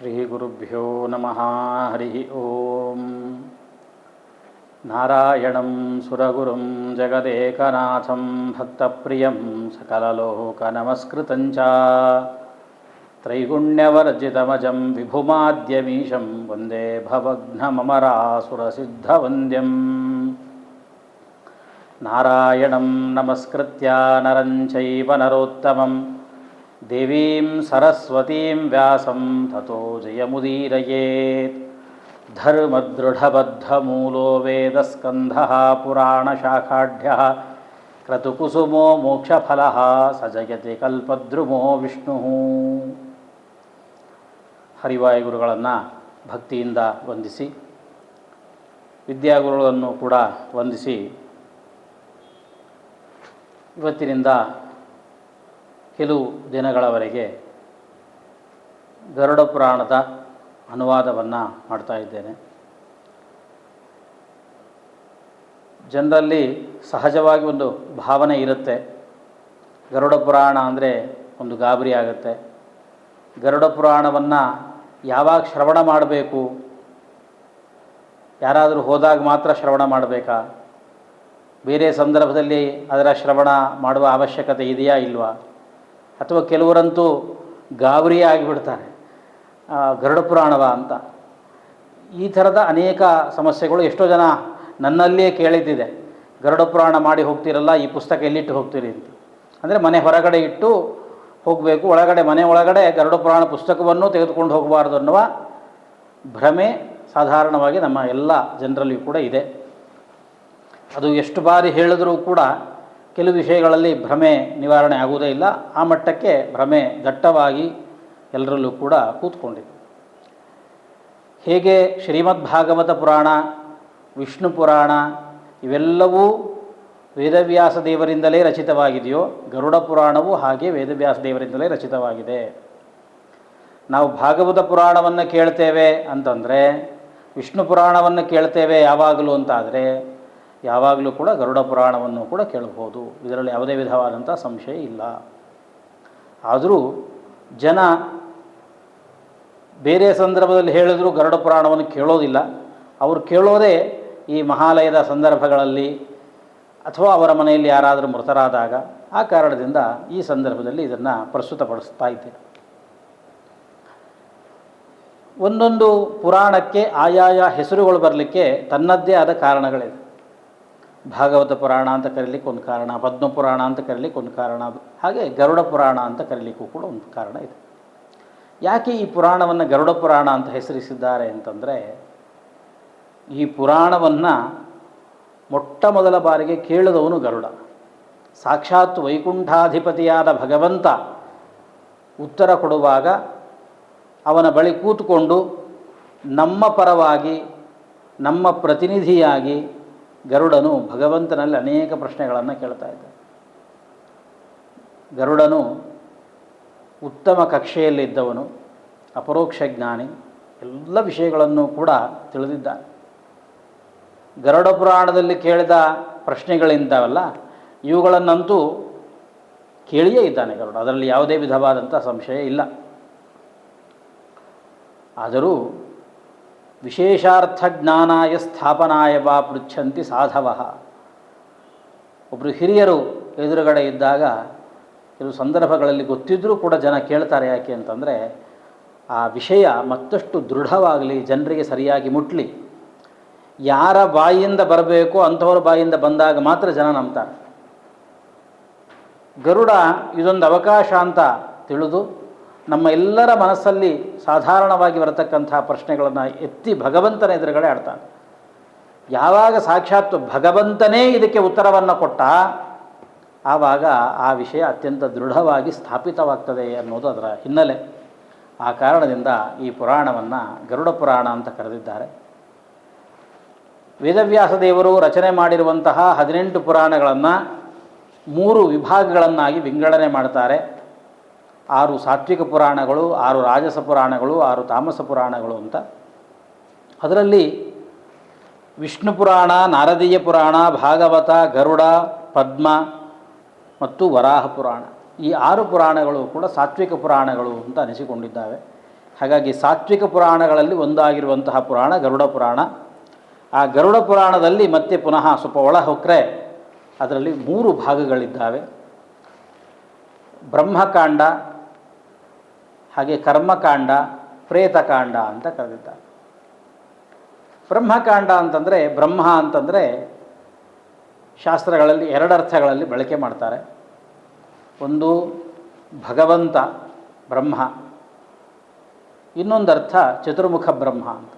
श्रीगुरुभ्यो नमः हरिः ॐ नारायणं सुरगुरुं जगदेकनाथं भक्तप्रियं सकललोकनमस्कृतं च त्रैगुण्यवर्जितमजं विभुमाद्यमीशं वन्दे भवघ्नममरासुरसिद्धवन्द्यम् नारायणं नमस्कृत्या नरं चैव नरोत्तमम् ದೇವೀಂ ಸರಸ್ವತೀಂ ವ್ಯಾಸಂ ತಥೋ ಜಯಮುದೀರಯೇತ್ ಧರ್ಮದೃಢಬದ್ಧಮೂಲೋ ವೇದಸ್ಕಂಧ ಪುರಾಣಶಾಖಾಢ್ಯ ಕ್ರತುಕುಸುಮೋ ಮೋಕ್ಷಫಲ ಸ ಜಯತಿ ಕಲ್ಪದ್ರುಮೋ ವಿಷ್ಣು ಹರಿವಾಯುಗುರುಗಳನ್ನು ಭಕ್ತಿಯಿಂದ ವಂದಿಸಿ, ವಿದ್ಯಾಗುರುಗಳನ್ನು ಕೂಡ ವಂದಿಸಿ, ಇವತ್ತಿನಿಂದ ಕೆಲವು ದಿನಗಳವರೆಗೆ ಗರುಡ ಪುರಾಣದ ಅನುವಾದವನ್ನು ಮಾಡ್ತಾ ಇದ್ದೇನೆ. ಜನರಲ್ಲಿ ಸಹಜವಾಗಿ ಒಂದು ಭಾವನೆ ಇರುತ್ತೆ. ಗರುಡ ಪುರಾಣ ಅಂದರೆ ಒಂದು ಗಾಬರಿ ಆಗುತ್ತೆ. ಗರುಡ ಪುರಾಣವನ್ನು ಯಾವಾಗ ಶ್ರವಣ ಮಾಡಬೇಕು? ಯಾರಾದರೂ ಹೋದಾಗ ಮಾತ್ರ ಶ್ರವಣ ಮಾಡಬೇಕಾ? ಬೇರೆ ಸಂದರ್ಭದಲ್ಲಿ ಅದರ ಶ್ರವಣ ಮಾಡುವ ಅವಶ್ಯಕತೆ ಇದೆಯಾ ಇಲ್ವಾ? ಅಥವಾ ಕೆಲವರಂತೂ ಗಾಬರಿಯೇ ಆಗಿಬಿಡ್ತಾರೆ ಗರುಡ ಪುರಾಣವ ಅಂತ. ಈ ಥರದ ಅನೇಕ ಸಮಸ್ಯೆಗಳು ಎಷ್ಟೋ ಜನ ನನ್ನಲ್ಲಿಯೇ ಕೇಳಿದ್ದಿದೆ. ಗರುಡ ಪುರಾಣ ಮಾಡಿ ಹೋಗ್ತಿರಲ್ಲ, ಈ ಪುಸ್ತಕ ಎಲ್ಲಿಟ್ಟು ಹೋಗ್ತೀರಿ ಅಂತ. ಅಂದರೆ ಮನೆ ಹೊರಗಡೆ ಇಟ್ಟು ಹೋಗಬೇಕು, ಒಳಗಡೆ, ಮನೆ ಒಳಗಡೆ ಗರುಡ ಪುರಾಣ ಪುಸ್ತಕವನ್ನು ತೆಗೆದುಕೊಂಡು ಹೋಗಬಾರ್ದು ಅನ್ನುವ ಭ್ರಮೆ ಸಾಧಾರಣವಾಗಿ ನಮ್ಮ ಎಲ್ಲ ಜನರಲ್ಲಿಯೂ ಕೂಡ ಇದೆ. ಅದು ಎಷ್ಟು ಬಾರಿ ಹೇಳಿದರೂ ಕೂಡ ಕೆಲವು ವಿಷಯಗಳಲ್ಲಿ ಭ್ರಮೆ ನಿವಾರಣೆ ಆಗುವುದೇ ಇಲ್ಲ. ಆ ಮಟ್ಟಕ್ಕೆ ಭ್ರಮೆ ದಟ್ಟವಾಗಿ ಎಲ್ಲರಲ್ಲೂ ಕೂಡ ಕೂತ್ಕೊಂಡಿದೆ. ಹೇಗೆ ಶ್ರೀಮದ್ ಭಾಗವತ ಪುರಾಣ, ವಿಷ್ಣು ಪುರಾಣ ಇವೆಲ್ಲವೂ ವೇದವ್ಯಾಸ ದೇವರಿಂದಲೇ ರಚಿತವಾಗಿದೆಯೋ, ಗರುಡ ಪುರಾಣವೂ ಹಾಗೆ ವೇದವ್ಯಾಸ ದೇವರಿಂದಲೇ ರಚಿತವಾಗಿದೆ. ನಾವು ಭಾಗವತ ಪುರಾಣವನ್ನು ಕೇಳ್ತೇವೆ ಅಂತಂದರೆ, ವಿಷ್ಣು ಪುರಾಣವನ್ನು ಕೇಳ್ತೇವೆ ಯಾವಾಗಲೂ ಅಂತಾದರೆ ಯಾವಾಗಲೂ ಕೂಡ ಗರುಡ ಪುರಾಣವನ್ನು ಕೂಡ ಕೇಳಬಹುದು. ಇದರಲ್ಲಿ ಯಾವುದೇ ವಿಧವಾದಂಥ ಸಂಶಯ ಇಲ್ಲ. ಆದರೂ ಜನ ಬೇರೆ ಸಂದರ್ಭದಲ್ಲಿ ಹೇಳಿದರೂ ಗರುಡ ಪುರಾಣವನ್ನು ಕೇಳೋದಿಲ್ಲ. ಅವರು ಕೇಳೋದೇ ಈ ಮಹಾಲಯದ ಸಂದರ್ಭಗಳಲ್ಲಿ ಅಥವಾ ಅವರ ಮನೆಯಲ್ಲಿ ಯಾರಾದರೂ ಮೃತರಾದಾಗ ಆ ಕಾರಣದಿಂದ ಈ ಸಂದರ್ಭದಲ್ಲಿ ಇದನ್ನು ಪ್ರಸ್ತುತಪಡಿಸ್ತಾ ಇದ್ದೆ ಒಂದೊಂದು ಪುರಾಣಕ್ಕೆ ಆಯಾಯ ಹೆಸರುಗಳು ಬರಲಿಕ್ಕೆ ತನ್ನದ್ದೇ ಆದ ಕಾರಣಗಳಿದೆ. ಭಾಗವತ ಪುರಾಣ ಅಂತ ಕರೀಲಿಕ್ಕೆ ಒಂದು ಕಾರಣ ಪದ್ಮ ಪುರಾಣ ಅಂತ ಕರೀಲಿಕ್ಕೆ ಒಂದು ಕಾರಣ, ಹಾಗೆ ಗರುಡ ಪುರಾಣ ಅಂತ ಕರೀಲಿಕ್ಕೂ ಕೂಡ ಒಂದು ಕಾರಣ ಇದೆ. ಯಾಕೆ ಈ ಪುರಾಣವನ್ನು ಗರುಡ ಪುರಾಣ ಅಂತ ಹೆಸರಿಸಿದ್ದಾರೆ ಅಂತಂದರೆ, ಈ ಪುರಾಣವನ್ನು ಮೊಟ್ಟ ಮೊದಲ ಬಾರಿಗೆ ಕೇಳಿದವನು ಗರುಡ. ಸಾಕ್ಷಾತ್ ವೈಕುಂಠಾಧಿಪತಿಯಾದ ಭಗವಂತ ಉತ್ತರ ಕೊಡುವಾಗ ಅವನ ಬಳಿ ಕೂತ್ಕೊಂಡು ನಮ್ಮ ಪರವಾಗಿ, ನಮ್ಮ ಪ್ರತಿನಿಧಿಯಾಗಿ ಗರುಡನು ಭಗವಂತನಲ್ಲಿ ಅನೇಕ ಪ್ರಶ್ನೆಗಳನ್ನು ಕೇಳ್ತಾ ಇದ್ದ ಗರುಡನು ಉತ್ತಮ ಕಕ್ಷೆಯಲ್ಲಿದ್ದವನು, ಅಪರೋಕ್ಷ ಜ್ಞಾನಿ, ಎಲ್ಲ ವಿಷಯಗಳನ್ನು ಕೂಡ ತಿಳಿದಿದ್ದಾನೆ. ಗರುಡ ಪುರಾಣದಲ್ಲಿ ಕೇಳಿದ ಪ್ರಶ್ನೆಗಳಿಂದವಲ್ಲ, ಇವುಗಳನ್ನಂತೂ ಕೇಳಿಯೇ ಇದ್ದಾನೆ ಗರುಡ, ಅದರಲ್ಲಿ ಯಾವುದೇ ವಿಧವಾದಂಥ ಸಂಶಯ ಇಲ್ಲ. ಆದರೂ ವಿಶೇಷಾರ್ಥ ಜ್ಞಾನಾಯ ಸ್ಥಾಪನಾಯ ವಾ ಪೃಚ್ಛಂತಿ ಸಾಧವ. ಒಬ್ಬರು ಹಿರಿಯರು ಎದುರುಗಡೆ ಇದ್ದಾಗ ಕೆಲವು ಸಂದರ್ಭಗಳಲ್ಲಿ ಗೊತ್ತಿದ್ದರೂ ಕೂಡ ಜನ ಕೇಳ್ತಾರೆ ಯಾಕೆ ಅಂತಂದರೆ, ಆ ವಿಷಯ ಮತ್ತಷ್ಟು ದೃಢವಾಗಲಿ, ಜನರಿಗೆ ಸರಿಯಾಗಿ ಮುಟ್ಲಿ. ಯಾರ ಬಾಯಿಯಿಂದ ಬರಬೇಕು ಅಂಥವ್ರ ಬಾಯಿಯಿಂದ ಬಂದಾಗ ಮಾತ್ರ ಜನ ನಂಬ್ತಾರೆ. ಗರುಡ ಇದೊಂದು ಅವಕಾಶ ಅಂತ ತಿಳಿದು ನಮ್ಮ ಎಲ್ಲರ ಮನಸ್ಸಲ್ಲಿ ಸಾಧಾರಣವಾಗಿ ಬರತಕ್ಕಂಥ ಪ್ರಶ್ನೆಗಳನ್ನು ಎತ್ತಿ ಭಗವಂತನ ಎದುರುಗಡೆ ಆಡ್ತಾನೆ. ಯಾವಾಗ ಸಾಕ್ಷಾತ್ ಭಗವಂತನೇ ಇದಕ್ಕೆ ಉತ್ತರವನ್ನು ಕೊಟ್ಟ, ಆವಾಗ ಆ ವಿಷಯ ಅತ್ಯಂತ ದೃಢವಾಗಿ ಸ್ಥಾಪಿತವಾಗ್ತದೆ ಅನ್ನೋದು ಅದರ ಹಿನ್ನೆಲೆ. ಆ ಕಾರಣದಿಂದ ಈ ಪುರಾಣವನ್ನು ಗರುಡ ಪುರಾಣ ಅಂತ ಕರೆದಿದ್ದಾರೆ. ವೇದವ್ಯಾಸ ದೇವರು ರಚನೆ ಮಾಡಿರುವಂತಹ ಹದಿನೆಂಟು ಪುರಾಣಗಳನ್ನು ಮೂರು ವಿಭಾಗಗಳನ್ನಾಗಿ ವಿಂಗಡಣೆ ಮಾಡ್ತಾರೆ. ಆರು ಸಾತ್ವಿಕ ಪುರಾಣಗಳು, ಆರು ರಾಜಸ ಪುರಾಣಗಳು, ಆರು ತಾಮಸ ಪುರಾಣಗಳು ಅಂತ. ಅದರಲ್ಲಿ ವಿಷ್ಣು ಪುರಾಣ, ನಾರದೀಯ ಪುರಾಣ, ಭಾಗವತ, ಗರುಡ, ಪದ್ಮ ಮತ್ತು ವರಾಹ ಪುರಾಣ. ಈ ಆರು ಪುರಾಣಗಳು ಕೂಡ ಸಾತ್ವಿಕ ಪುರಾಣಗಳು ಅಂತ ಅನಿಸಿಕೊಂಡಿದ್ದಾವೆ. ಹಾಗಾಗಿ ಸಾತ್ವಿಕ ಪುರಾಣಗಳಲ್ಲಿ ಒಂದಾಗಿರುವಂತಹ ಪುರಾಣ ಗರುಡ ಪುರಾಣ. ಆ ಗರುಡ ಪುರಾಣದಲ್ಲಿ ಮತ್ತೆ ಪುನಃ ಸ್ವಲ್ಪ ಒಳ ಅದರಲ್ಲಿ ಮೂರು ಭಾಗಗಳಿದ್ದಾವೆ. ಬ್ರಹ್ಮಕಾಂಡ ಹಾಗೆ ಕರ್ಮಕಾಂಡ, ಪ್ರೇತಕಾಂಡ ಅಂತ ಕರೆದಿದ್ದಾರೆ. ಬ್ರಹ್ಮಕಾಂಡ ಅಂತಂದರೆ, ಬ್ರಹ್ಮ ಅಂತಂದರೆ ಶಾಸ್ತ್ರಗಳಲ್ಲಿ ಎರಡು ಅರ್ಥಗಳಲ್ಲಿ ಬಳಕೆ ಮಾಡ್ತಾರೆ. ಒಂದು ಭಗವಂತ, ಬ್ರಹ್ಮ. ಇನ್ನೊಂದು ಅರ್ಥ ಚತುರ್ಮುಖ ಬ್ರಹ್ಮ ಅಂತ.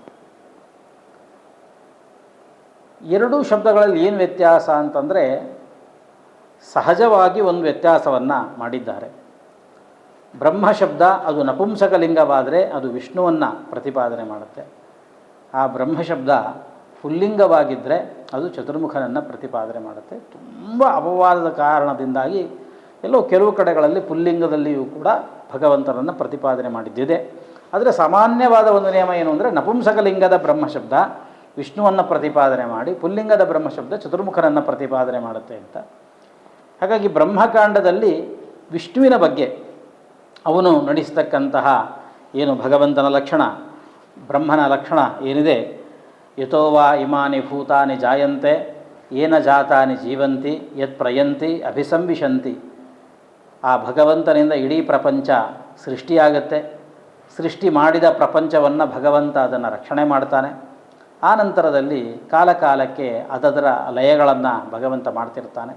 ಎರಡೂ ಶಬ್ದಗಳಲ್ಲಿ ಏನು ವ್ಯತ್ಯಾಸ ಅಂತಂದರೆ, ಸಹಜವಾಗಿ ಒಂದು ವ್ಯತ್ಯಾಸವನ್ನು ಮಾಡಿದ್ದಾರೆ. ಬ್ರಹ್ಮ ಶಬ್ದ ಅದು ನಪುಂಸಕಲಿಂಗವಾದರೆ ಅದು ವಿಷ್ಣುವನ್ನು ಪ್ರತಿಪಾದನೆ ಮಾಡುತ್ತೆ. ಆ ಬ್ರಹ್ಮ ಶಬ್ದ ಪುಲ್ಲಿಂಗವಾಗಿದ್ದರೆ ಅದು ಚತುರ್ಮುಖನನ್ನು ಪ್ರತಿಪಾದನೆ ಮಾಡುತ್ತೆ. ತುಂಬ ಅಪವಾದದ ಕಾರಣದಿಂದಾಗಿ ಎಲ್ಲೋ ಕೆಲವು ಕಡೆಗಳಲ್ಲಿ ಪುಲ್ಲಿಂಗದಲ್ಲಿಯೂ ಕೂಡ ಭಗವಂತನನ್ನು ಪ್ರತಿಪಾದನೆ ಮಾಡಿದ್ದಿದೆ. ಆದರೆ ಸಾಮಾನ್ಯವಾದ ಒಂದು ನಿಯಮ ಏನು ಅಂದರೆ ನಪುಂಸಕಲಿಂಗದ ಬ್ರಹ್ಮ ಶಬ್ದ ವಿಷ್ಣುವನ್ನು ಪ್ರತಿಪಾದನೆ ಮಾಡಿ ಪುಲ್ಲಿಂಗದ ಬ್ರಹ್ಮ ಶಬ್ದ ಚತುರ್ಮುಖನನ್ನು ಪ್ರತಿಪಾದನೆ ಮಾಡುತ್ತೆ ಅಂತ. ಹಾಗಾಗಿ ಬ್ರಹ್ಮಕಾಂಡದಲ್ಲಿ ವಿಷ್ಣುವಿನ ಬಗ್ಗೆ ಅವನು ನಡೆಸ್ತಕ್ಕಂತಹ ಏನು ಭಗವಂತನ ಲಕ್ಷಣ, ಬ್ರಹ್ಮನ ಲಕ್ಷಣ ಏನಿದೆ? ಯಥೋವಾ ಇಮಾನಿ ಭೂತಾನಿ ಜಾಯಂತೆ, ಏನ ಜಾತಾನಿ ಜೀವಂತಿ, ಯತ್ ಪ್ರಯಂತಿ, ಅಭಿಸಂವಿಶಂತಿ. ಆ ಭಗವಂತನಿಂದ ಇಡೀ ಪ್ರಪಂಚ ಸೃಷ್ಟಿಯಾಗತ್ತೆ. ಸೃಷ್ಟಿ ಮಾಡಿದ ಪ್ರಪಂಚವನ್ನು ಭಗವಂತ ಅದನ್ನು ರಕ್ಷಣೆ ಮಾಡ್ತಾನೆ. ಆ ನಂತರದಲ್ಲಿ ಕಾಲಕಾಲಕ್ಕೆ ಅದರ ಲಯಗಳನ್ನು ಭಗವಂತ ಮಾಡ್ತಿರ್ತಾನೆ.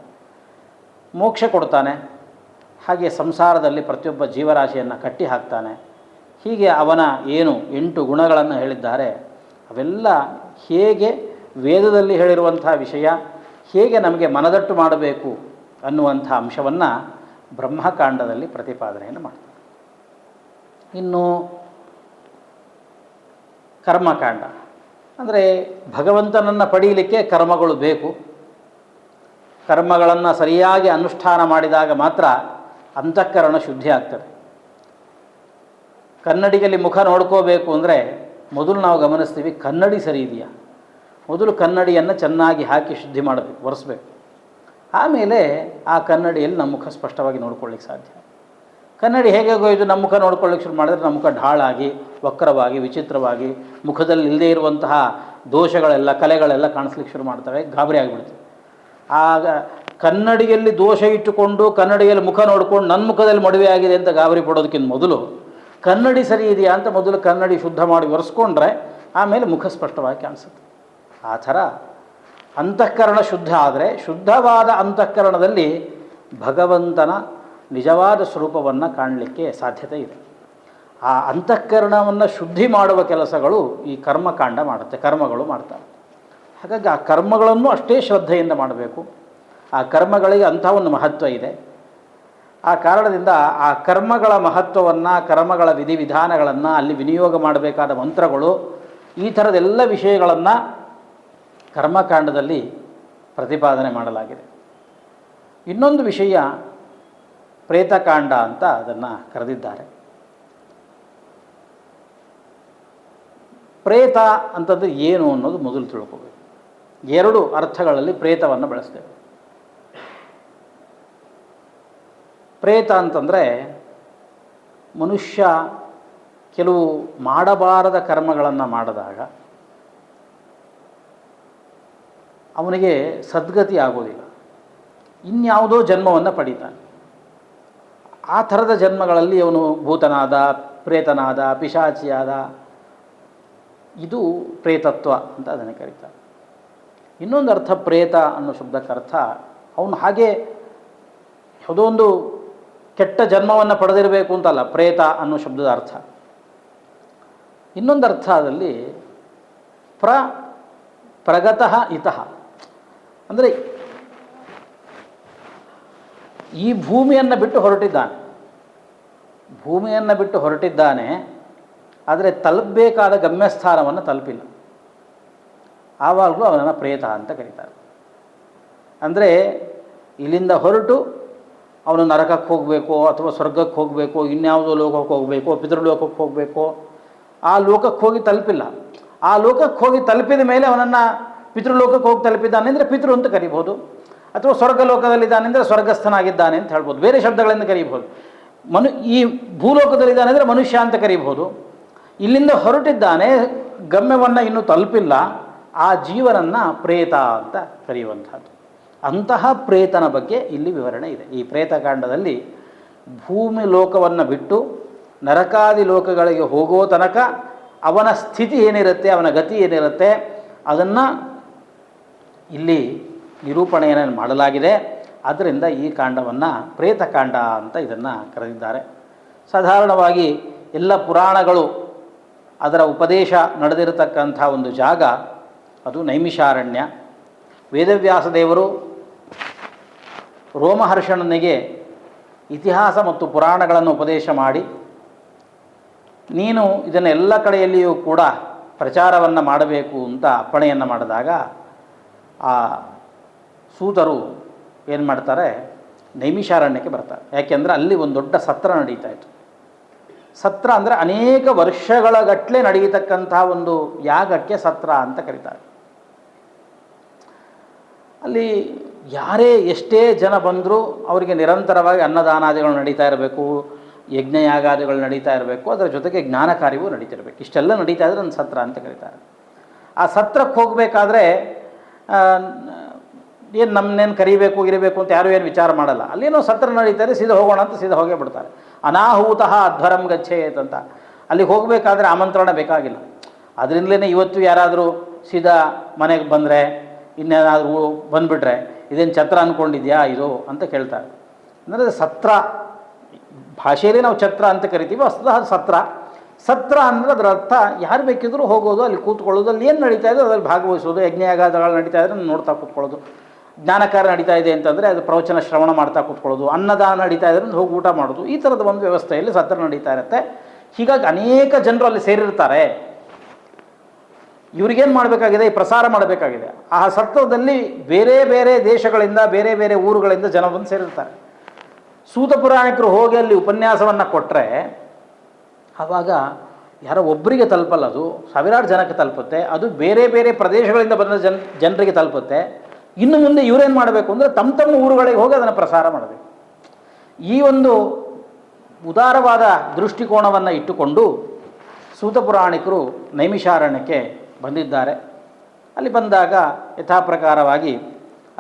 ಮೋಕ್ಷ ಕೊಡ್ತಾನೆ. ಹಾಗೆ ಸಂಸಾರದಲ್ಲಿ ಪ್ರತಿಯೊಬ್ಬ ಜೀವರಾಶಿಯನ್ನು ಕಟ್ಟಿ ಹಾಕ್ತಾನೆ. ಹೀಗೆ ಅವನ ಏನು ಎಂಟು ಗುಣಗಳನ್ನು ಹೇಳಿದ್ದಾರೆ. ಅವೆಲ್ಲ ಹೇಗೆ ವೇದದಲ್ಲಿ ಹೇಳಿರುವಂಥ ವಿಷಯ, ಹೇಗೆ ನಮಗೆ ಮನದಟ್ಟು ಮಾಡಬೇಕು ಅನ್ನುವಂಥ ಅಂಶವನ್ನು ಬ್ರಹ್ಮಕಾಂಡದಲ್ಲಿ ಪ್ರತಿಪಾದನೆಯನ್ನು ಮಾಡ್ತಾರೆ. ಇನ್ನು ಕರ್ಮಕಾಂಡ. ಅಂದರೆ ಭಗವಂತನನ್ನು ಪಡೀಲಿಕ್ಕೆ ಕರ್ಮಗಳು ಬೇಕು. ಕರ್ಮಗಳನ್ನು ಸರಿಯಾಗಿ ಅನುಷ್ಠಾನ ಮಾಡಿದಾಗ ಮಾತ್ರ ಅಂತಃಕರಣ ಶುದ್ಧಿ ಆಗ್ತದೆ. ಕನ್ನಡಿಗಲ್ಲಿ ಮುಖ ನೋಡ್ಕೋಬೇಕು ಅಂದರೆ ಮೊದಲು ನಾವು ಗಮನಿಸ್ತೀವಿ ಕನ್ನಡಿ ಸರಿ ಇದೆಯಾ? ಮೊದಲು ಕನ್ನಡಿಯನ್ನು ಚೆನ್ನಾಗಿ ಹಾಕಿ ಶುದ್ಧಿ ಮಾಡಬೇಕು, ಒರೆಸ್ಬೇಕು. ಆಮೇಲೆ ಆ ಕನ್ನಡಿಯಲ್ಲಿ ನಮ್ಮ ಮುಖ ಸ್ಪಷ್ಟವಾಗಿ ನೋಡ್ಕೊಳ್ಳಿಕ್ಕೆ ಸಾಧ್ಯ. ಕನ್ನಡಿ ಹೇಗೆ ಇದು ನಮ್ಮ ಮುಖ ನೋಡ್ಕೊಳ್ಳಿಕ್ಕೆ ಶುರು ಮಾಡಿದ್ರೆ ನಮ್ಮ ಮುಖ ಢಾಳಾಗಿ, ವಕ್ರವಾಗಿ, ವಿಚಿತ್ರವಾಗಿ, ಮುಖದಲ್ಲಿ ಇಲ್ಲದೇ ಇರುವಂತಹ ದೋಷಗಳೆಲ್ಲ, ಕಲೆಗಳೆಲ್ಲ ಕಾಣಿಸ್ಲಿಕ್ಕೆ ಶುರು ಮಾಡ್ತವೆ, ಗಾಬರಿ ಆಗಿಬಿಡ್ತವೆ ಆಗ ಕನ್ನಡಿಯಲ್ಲಿ ದೋಷ ಇಟ್ಟುಕೊಂಡು ಕನ್ನಡಿಯಲ್ಲಿ ಮುಖ ನೋಡಿಕೊಂಡು ನನ್ನ ಮುಖದಲ್ಲಿ ಮಡುವೆ ಆಗಿದೆ ಅಂತ ಗಾಬರಿ ಪಡೋದಕ್ಕಿಂತ ಮೊದಲು ಕನ್ನಡಿ ಸರಿ ಇದೆಯಾ ಅಂತ ಮೊದಲು ಕನ್ನಡಿ ಶುದ್ಧ ಮಾಡಿ ಒರೆಸ್ಕೊಂಡ್ರೆ ಆಮೇಲೆ ಮುಖ ಸ್ಪಷ್ಟವಾಗಿ ಕಾಣಿಸುತ್ತೆ. ಆ ಥರ ಅಂತಃಕರಣ ಶುದ್ಧ ಆದರೆ ಶುದ್ಧವಾದ ಅಂತಃಕರಣದಲ್ಲಿ ಭಗವಂತನ ನಿಜವಾದ ಸ್ವರೂಪವನ್ನು ಕಾಣಲಿಕ್ಕೆ ಸಾಧ್ಯತೆ ಇದೆ. ಆ ಅಂತಃಕರಣವನ್ನು ಶುದ್ಧಿ ಮಾಡುವ ಕೆಲಸಗಳು ಈ ಕರ್ಮಕಾಂಡ ಮಾಡುತ್ತೆ, ಕರ್ಮಗಳು ಮಾಡ್ತಾರೆ. ಹಾಗಾಗಿ ಆ ಕರ್ಮಗಳನ್ನು ಅಷ್ಟೇ ಶ್ರದ್ಧೆಯಿಂದ ಮಾಡಬೇಕು. ಆ ಕರ್ಮಗಳಿಗೆ ಅಂಥ ಒಂದು ಮಹತ್ವ ಇದೆ. ಆ ಕಾರಣದಿಂದ ಆ ಕರ್ಮಗಳ ಮಹತ್ವವನ್ನು, ಕರ್ಮಗಳ ವಿಧಿವಿಧಾನಗಳನ್ನು ಅಲ್ಲಿ ವಿನಿಯೋಗ ಮಾಡಬೇಕಾದ ಮಂತ್ರಗಳು, ಈ ಥರದೆಲ್ಲ ವಿಷಯಗಳನ್ನು ಕರ್ಮಕಾಂಡದಲ್ಲಿ ಪ್ರತಿಪಾದನೆ ಮಾಡಲಾಗಿದೆ. ಇನ್ನೊಂದು ವಿಷಯ ಪ್ರೇತಕಾಂಡ ಅಂತ ಅದನ್ನು ಕರೆದಿದ್ದಾರೆ. ಪ್ರೇತ ಅಂತಂದರೆ ಏನು ಅನ್ನೋದು ಮೊದಲು ತಿಳ್ಕೋಬೇಕು. ಎರಡು ಅರ್ಥಗಳಲ್ಲಿ ಪ್ರೇತವನ್ನು ಬಳಸ್ತೇವೆ. ಪ್ರೇತ ಅಂತಂದರೆ ಮನುಷ್ಯ ಕೆಲವು ಮಾಡಬಾರದ ಕರ್ಮಗಳನ್ನು ಮಾಡಿದಾಗ ಅವನಿಗೆ ಸದ್ಗತಿ ಆಗೋದಿಲ್ಲ. ಇನ್ಯಾವುದೋ ಜನ್ಮವನ್ನು ಪಡೀತಾನೆ. ಆ ಥರದ ಜನ್ಮಗಳಲ್ಲಿ ಅವನು ಭೂತನಾದ, ಪ್ರೇತನಾದ, ಪಿಶಾಚಿಯಾದ. ಇದು ಪ್ರೇತತ್ವ ಅಂತ ಅದನ್ನು ಕರೀತಾರೆ. ಇನ್ನೊಂದು ಅರ್ಥ ಪ್ರೇತ ಅನ್ನೋ ಶಬ್ದಕ್ಕೆ ಅರ್ಥ ಅವನು ಹಾಗೆ ಯಾವುದೋ ಒಂದು ಕೆಟ್ಟ ಜನ್ಮವನ್ನು ಪಡೆದಿರಬೇಕು ಅಂತಲ್ಲ, ಪ್ರೇತ ಅನ್ನೋ ಶಬ್ದದ ಅರ್ಥ. ಇನ್ನೊಂದು ಅರ್ಥದಲ್ಲಿ ಪ್ರ ಪ್ರಗತಃ ಇತಃ. ಅಂದರೆ ಈ ಭೂಮಿಯನ್ನು ಬಿಟ್ಟು ಹೊರಟಿದ್ದಾನೆ. ಭೂಮಿಯನ್ನು ಬಿಟ್ಟು ಹೊರಟಿದ್ದಾನೆ, ಆದರೆ ತಲುಪಬೇಕಾದ ಗಮ್ಯಸ್ಥಾನವನ್ನು ತಲುಪಿಲ್ಲ. ಆವಾಗಲೂ ಅವನನ್ನು ಪ್ರೇತ ಅಂತ ಕರೀತಾರೆ. ಅಂದರೆ ಇಲ್ಲಿಂದ ಹೊರಟು ಅವನು ನರಕಕ್ಕೆ ಹೋಗಬೇಕು ಅಥವಾ ಸ್ವರ್ಗಕ್ಕೆ ಹೋಗಬೇಕು, ಇನ್ಯಾವುದೋ ಲೋಕಕ್ಕೆ ಹೋಗಬೇಕು, ಪಿತೃಲೋಕಕ್ಕೆ ಹೋಗಬೇಕು. ಆ ಲೋಕಕ್ಕೆ ಹೋಗಿ ತಲುಪಿಲ್ಲ. ಆ ಲೋಕಕ್ಕೆ ಹೋಗಿ ತಲುಪಿದ ಮೇಲೆ ಅವನನ್ನು ಪಿತೃಲೋಕಕ್ಕೆ ಹೋಗಿ ತಲುಪಿದ್ದಾನೆ ಅಂದರೆ ಪಿತೃ ಅಂತ ಕರಿಬೋದು ಅಥವಾ ಸ್ವರ್ಗ ಲೋಕದಲ್ಲಿದ್ದಾನೆ ಅಂದರೆ ಸ್ವರ್ಗಸ್ಥನಾಗಿದ್ದಾನೆ ಅಂತ ಹೇಳ್ಬೋದು. ಬೇರೆ ಶಬ್ದಗಳಿಂದ ಕರಿಬೋದು ಮನು, ಈ ಭೂಲೋಕದಲ್ಲಿದ್ದಾನೆ ಅಂದರೆ ಮನುಷ್ಯ ಅಂತ ಕರಿಬೋದು ಇಲ್ಲಿಂದ ಹೊರಟಿದ್ದಾನೆ, ಗಮ್ಯವನ್ನು ಇನ್ನೂ ತಲುಪಿಲ್ಲ. ಆ ಜೀವನನ್ನು ಪ್ರೇತ ಅಂತ ಕರೆಯುವಂಥದ್ದು. ಅಂತಹ ಪ್ರೇತನ ಬಗ್ಗೆ ಇಲ್ಲಿ ವಿವರಣೆ ಇದೆ. ಈ ಪ್ರೇತಕಾಂಡದಲ್ಲಿ ಭೂಮಿ ಲೋಕವನ್ನು ಬಿಟ್ಟು ನರಕಾದಿ ಲೋಕಗಳಿಗೆ ಹೋಗೋ ತನಕ ಅವನ ಸ್ಥಿತಿ ಏನಿರುತ್ತೆ, ಅವನ ಗತಿ ಏನಿರುತ್ತೆ, ಅದನ್ನು ಇಲ್ಲಿ ನಿರೂಪಣೆಯನ್ನು ಮಾಡಲಾಗಿದೆ. ಆದ್ದರಿಂದ ಈ ಕಾಂಡವನ್ನು ಪ್ರೇತಕಾಂಡ ಅಂತ ಇದನ್ನು ಕರೆದಿದ್ದಾರೆ. ಸಾಧಾರಣವಾಗಿ ಎಲ್ಲ ಪುರಾಣಗಳು ಅದರ ಉಪದೇಶ ನಡೆದಿರತಕ್ಕಂಥ ಒಂದು ಜಾಗ ಅದು ನೈಮಿಷಾರಣ್ಯ. ವೇದವ್ಯಾಸ ದೇವರು ರೋಮಹರ್ಷಣನಿಗೆ ಇತಿಹಾಸ ಮತ್ತು ಪುರಾಣಗಳನ್ನು ಉಪದೇಶ ಮಾಡಿ, ನೀನು ಇದನ್ನು ಎಲ್ಲ ಕಡೆಯಲ್ಲಿಯೂ ಕೂಡ ಪ್ರಚಾರವನ್ನು ಮಾಡಬೇಕು ಅಂತ ಅಪ್ಪಣೆಯನ್ನು ಮಾಡಿದಾಗ ಆ ಸೂತರು ಏನು ಮಾಡ್ತಾರೆ? ನೈಮಿಷಾರಣ್ಯಕ್ಕೆ ಬರ್ತಾರೆ. ಯಾಕೆಂದರೆ ಅಲ್ಲಿ ಒಂದು ದೊಡ್ಡ ಸತ್ರ ನಡೀತಾ ಇತ್ತು. ಸತ್ರ ಅಂದರೆ ಅನೇಕ ವರ್ಷಗಳ ಗಟ್ಟಲೆ ನಡೆಯತಕ್ಕಂಥ ಒಂದು ಯಾಗಕ್ಕೆ ಸತ್ರ ಅಂತ ಕರೀತಾರೆ. ಅಲ್ಲಿ ಯಾರೇ ಎಷ್ಟೇ ಜನ ಬಂದರೂ ಅವರಿಗೆ ನಿರಂತರವಾಗಿ ಅನ್ನದಾನಾದಿಗಳು ನಡೀತಾ ಇರಬೇಕು, ಯಜ್ಞಯಾಗಾದಿಗಳು ನಡೀತಾ ಇರಬೇಕು, ಅದರ ಜೊತೆಗೆ ಜ್ಞಾನ ಕಾರ್ಯವೂ ನಡೀತಿರಬೇಕು. ಇಷ್ಟೆಲ್ಲ ನಡೀತಾ ಇದ್ರೆ ಒಂದು ಸತ್ರ ಅಂತ ಕರೀತಾರೆ. ಆ ಸತ್ರಕ್ಕೆ ಹೋಗಬೇಕಾದ್ರೆ ಏನು ನಮ್ಮನ್ನೇನು ಕರಿಬೇಕು, ಇರಬೇಕು ಅಂತ ಯಾರೂ ಏನು ವಿಚಾರ ಮಾಡಲ್ಲ. ಅಲ್ಲೇನೋ ಸತ್ರ ನಡೀತಾರೆ ಸೀದಾ ಹೋಗೋಣ ಅಂತ ಸೀದಾ ಹೋಗೇ ಬಿಡ್ತಾರೆ. ಅನಾಹುತಃ ಅಧ್ವರಂ ಗಚ್ಚೇತ್ ಅಂತ. ಅಲ್ಲಿಗೆ ಹೋಗಬೇಕಾದ್ರೆ ಆಮಂತ್ರಣ ಬೇಕಾಗಿಲ್ಲ. ಅದರಿಂದಲೇ ಇವತ್ತು ಯಾರಾದರೂ ಸೀದಾ ಮನೆಗೆ ಬಂದರೆ, ಇನ್ನೇನಾದರೂ ಬಂದುಬಿಟ್ರೆ ಇದೇನು ಛತ್ರ ಅಂದ್ಕೊಂಡಿದ್ಯಾ ಇದು ಅಂತ ಕೇಳ್ತಾರೆ. ಅಂದರೆ ಸತ್ರ, ಭಾಷೆಯಲ್ಲಿ ನಾವು ಛತ್ರ ಅಂತ ಕರಿತೀವಿ, ವಸ್ತುತಃ ಅದು ಸತ್ರ. ಸತ್ರ ಅಂದರೆ ಅದರ ಅರ್ಥ ಯಾರು ಬೇಕಿದ್ರೂ ಹೋಗೋದು, ಅಲ್ಲಿ ಕೂತ್ಕೊಳ್ಳೋದು, ಅಲ್ಲಿ ಏನು ನಡೀತಾ ಇದೆ ಅದರಲ್ಲಿ ಭಾಗವಹಿಸೋದು ಯಜ್ಞಯಾಗಾದಗಳು ನಡೀತಾ ಇದ್ರೆ ನೋಡ್ತಾ ಕೂತ್ಕೊಳ್ಳೋದು. ಜ್ಞಾನಕಾರ ನಡೀತಾ ಇದೆ ಅಂತಂದರೆ ಅದು ಪ್ರವಚನ ಶ್ರವಣ ಮಾಡ್ತಾ ಕೂತ್ಕೊಳ್ಳೋದು, ಅನ್ನದಾನ ನಡೀತಾ ಇದ್ರೆ ಹೋಗಿ ಊಟ ಮಾಡೋದು, ಈ ಥರದ ಒಂದು ವ್ಯವಸ್ಥೆಯಲ್ಲಿ ಸತ್ರ ನಡೀತಾ ಇರುತ್ತೆ. ಹೀಗಾಗಿ ಅನೇಕ ಜನರು ಅಲ್ಲಿ ಸೇರಿರ್ತಾರೆ. ಇವ್ರಿಗೇನು ಮಾಡಬೇಕಾಗಿದೆ? ಈ ಪ್ರಸಾರ ಮಾಡಬೇಕಾಗಿದೆ. ಆ ಸತ್ವದಲ್ಲಿ ಬೇರೆ ಬೇರೆ ದೇಶಗಳಿಂದ, ಬೇರೆ ಬೇರೆ ಊರುಗಳಿಂದ ಜನ ಬಂದು ಸೇರಿರ್ತಾರೆ. ಸೂತ ಪುರಾಣಿಕರು ಹೋಗಿ ಅಲ್ಲಿ ಉಪನ್ಯಾಸವನ್ನು ಕೊಟ್ಟರೆ ಆವಾಗ ಯಾರೋ ಒಬ್ಬರಿಗೆ ತಲುಪಲ್ಲ ಅದು. ಸಾವಿರಾರು ಜನಕ್ಕೆ ತಲುಪುತ್ತೆ. ಅದು ಬೇರೆ ಬೇರೆ ಪ್ರದೇಶಗಳಿಂದ ಬಂದ ಜನ, ಜನರಿಗೆ ತಲುಪುತ್ತೆ. ಇನ್ನು ಮುಂದೆ ಇವರೇನು ಮಾಡಬೇಕು ಅಂದರೆ ತಮ್ಮ ತಮ್ಮ ಊರುಗಳಿಗೆ ಹೋಗಿ ಅದನ್ನು ಪ್ರಸಾರ ಮಾಡಬೇಕು. ಈ ಒಂದು ಉದಾರವಾದ ದೃಷ್ಟಿಕೋನವನ್ನು ಇಟ್ಟುಕೊಂಡು ಸೂತ ಪುರಾಣಿಕರು ನೈಮಿಷಾರಣ್ಯಕ್ಕೆ ಬಂದಿದ್ದಾರೆ. ಅಲ್ಲಿ ಬಂದಾಗ ಯಥಾಪ್ರಕಾರವಾಗಿ